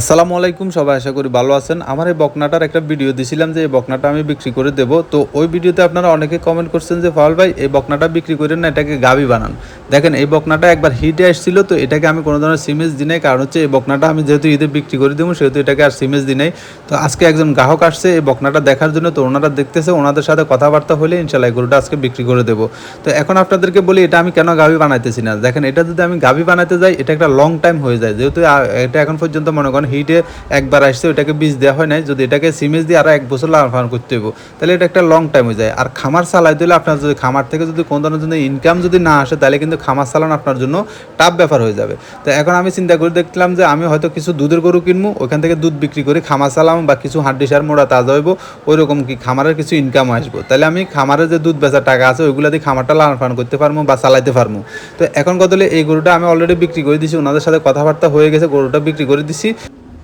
আসসালামু আলাইকুম, সবাই আশা করি ভালো আছেন। আমার এই বকনাটার একটা ভিডিও দিছিলাম যে এই বকনাটা আমি বিক্রি করে দেব। তো ওই ভিডিওতে আপনারা অনেকে কমেন্ট করছেন যে ফাউল ভাই, এই বকনাটা বিক্রি করেন না, এটাকে গাবি বানান। দেখেন, এই বকনাটা একবার হিটে আসছিল, তো এটাকে আমি কোনো ধরনের সিমেজ দিই নাই। কারণ হচ্ছে এই বকনাটা আমি যেহেতু ঈদে বিক্রি করে দেবো, সেহেতু এটাকে আর সিমেজ দিই নাই। তো আজকে একজন গ্রাহক আসছে এই বকনাটা দেখার জন্য, তো ওনারা দেখতেছে, ওনাদের সাথে কথাবার্তা হলে ইনশাল্লাহ গরুটা আজকে বিক্রি করে দেবো। তো এখন আপনাদেরকে বলি, এটা আমি কেন গাভি বানাইতেছি না? দেখেন, এটা যদি আমি গাভি বানাতে যাই, এটা একটা লং টাইম হয়ে যায়। যেহেতু এটা এখন পর্যন্ত মনে করেন হিটে একবার আসছে ওটাকে বীজ দেওয়া হয় নাই, যদি এটাকে সিমেজ দিয়ে আরও এক বছর লালন পালন করতে হইব, তাহলে এটা একটা লং টাইম হয়ে যায়। আর খামার চালাই দিলে আপনার যদি খামার থেকে যদি কোনো ধরনের জন্য ইনকাম যদি না আসে, তাহলে কিন্তু খামার চালানো আপনার জন্য টাফ ব্যাপার হয়ে যাবে। তো এখন আমি চিন্তা করে দেখলাম যে আমি হয়তো কিছু দুধের গরু কিনবো, ওখান থেকে দুধ বিক্রি করে খামার চালাম বা কিছু হাড্ডি সার, মোড়া তাজা হইব ওই রকম কি খামারের কিছু ইনকাম আসব। তাহলে আমি খামারের যে দুধ বেচার টাকা আছে, ওইগুলো দিয়ে খামারটা লালন পালন করতে পারব বা চালাইতে পারব। তো এখন কথা হলে এই গরুটা আমি অলরেডি বিক্রি করে দিছি, ওনাদের সাথে কথাবার্তা হয়ে গেছে, গরুটা বিক্রি করে দিছি।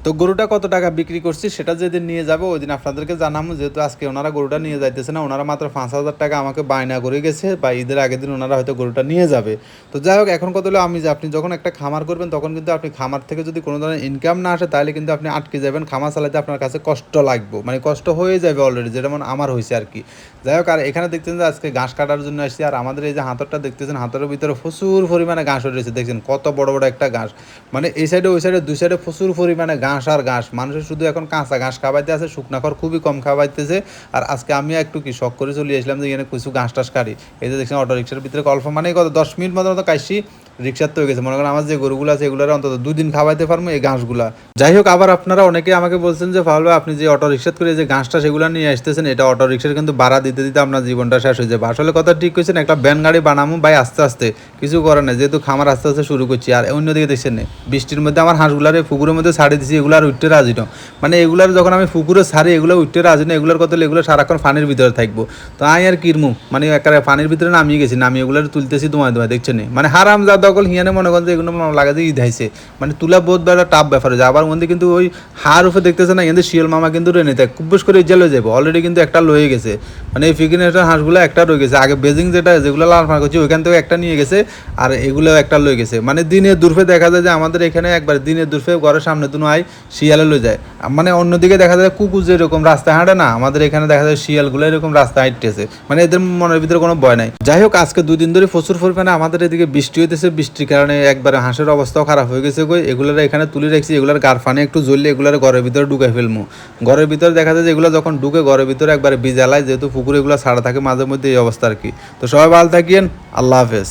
তো গরুটা কত টাকা বিক্রি করছি সেটা যেদিন নিয়ে যাবে ওই দিন আপনাদেরকে জানাব, যেহেতু আজকে ওনারা গরুটা নিয়ে যাইতেছে না, ওনারা মাত্র পাঁচ হাজার টাকা আমাকে বায়না করে গেছে বা ঈদের আগের দিন ওনারা হয়তো গরুটা নিয়ে যাবে। তো যাই হোক, এখন কত হলো আমি যে আপনি যখন একটা খামার করবেন তখন কিন্তু আপনি খামার থেকে যদি কোনো ধরনের ইনকাম না আসে তাহলে কিন্তু আপনি আটকে যাবেন, খামার চালাতে আপনার কাছে কষ্ট লাগবে মানে কষ্ট হয়ে যাবে অলরেডি যেটা মানে আমার হয়েছে আর কি। যাই হোক, আর এখানে দেখছেন যে আজকে ঘাস কাটার জন্য আসছি আর আমাদের এই যে হাতরটা দেখতেছেন হাতরের ভিতরে প্রচুর পরিমাণে ঘাস রয়েছে দেখছেন কত বড় বড় একটা ঘাস। মানে এই সাইডে ওই সাইডে দুই সাইডে প্রচুর পরিমাণে ঘাস আর ঘাস। মানুষের শুধু এখন কাঁচা ঘাস খাওয়াইতে আছে, শুকনা খড় খুবই কম খাওয়াইতেছে। আর আজকে আমি একটু কি শখ করে চলে আসলাম যে এখানে কিছু ঘাস টাস কাটি। এই যে দেখছেন অটোরিক্সার ভিতরে অল্প মানে কত, দশ মিনিট মতো মতো কাশি রিক্সার তো গেছে। মনে করেন আমার যে গরুগুলো আছে এগুলোর অন্তত দুদিন খাওয়াইতে পারব এই ঘাসগুলা। যাই হোক আবার আপনারা অনেকে আমাকে বলছেন যে ভাই, আপনি যে অটো রিক্সাত করে যে ঘাসটা সেগুলো নিয়ে আসতেছেন এটা অটো রিক্সার কিন্তু ভাড়া দিতে দিতে আপনার জীবনটা শেষ হয়ে যাবে। আসলে কথা ঠিক হয়েছেন একটা ব্যান গাড়ি বানামো ভাই আস্তে আস্তে কিছু করে না যেহেতু খামার আস্তে আস্তে শুরু করছি আর অন্যদিকে দেখছেন না, বৃষ্টির মধ্যে আমার হাঁসগুলার পুকুরের মধ্যে ছাড়ি দিছি এগুলো আর উঠতে রাজি না। মানে এগুলার যখন আমি পুকুরে ছাড়ি এগুলো উঠতে রাজি না এগুলোর কথা এগুলো সারাক্ষণ পানির ভিতরে থাকব। তো আই আর কিরমু? মানে একেবারে পানির ভিতরে নামিয়ে গেছি নামিয়ে এগুলো তুলতেছি তোমায় তোমায় দেখছেন মানে হারাম যা দখল হিয়ানে মনে করেন যে এগুলো লাগে ঈদ হাইছে মানে তুলা বহুত বড় টাপ ব্যাপার হয়ে যায় আবার মধ্যে কিন্তু ওই হার উপরে দেখতেছে না কিন্তু শিয়াল মামা কিন্তু রেনে থাকে। খুব বেশ করে জেলে যাব। অলরেডি কিন্তু একটা লয়ে গেছে। মানে এই ফিকিনেটার হাঁসগুলো একটা রয়ে গেছে। আগে বেজিং যেটা যেগুলো লাল ফাঁক করছে ওইখান থেকে একটা নিয়ে গেছে আর এগুলো একটা লয়ে গেছে। মানে দিনের দুর্ফে দেখা যায় যে আমাদের এখানে একবার দিনের দুর্ফে ঘরের সামনে দুনো আই শিয়ালে লয়ে যায়। মানে অন্যদিকে দেখা যায় কুকুর যেরকম রাস্তায় হাঁটে না, আমাদের এখানে দেখা যায় শিয়ালগুলো এরকম রাস্তায় হাঁটতেছে। মানে এদের মনের ভিতরে কোনো ভয় নাই। যাই হোক, আজকে দুই দিন ধরে প্রচুর পরিমাণে আমাদের এদিকে বৃষ্টি হইতেছে। বৃষ্টির কারণে একবারে হাঁসের অবস্থাও খারাপ হয়ে গেছে কই। এগুলোর এখানে তুলে রাখছি, এগুলোর গার ফানে একটু জ্বললে এগুলোর ঘরের ভিতরে ঢুকে ফেলব ঘরের ভিতরে দেখা যায় যে এগুলো যখন ঢুকে ঘরের ভিতরে একবারে বিজালায় যেহেতু পুকুরে এগুলো ছাড়া থাকে মাঝে মধ্যে এই অবস্থা আর কি। তো সবাই ভালো থাকিয়েন আল্লাহ হাফেজ।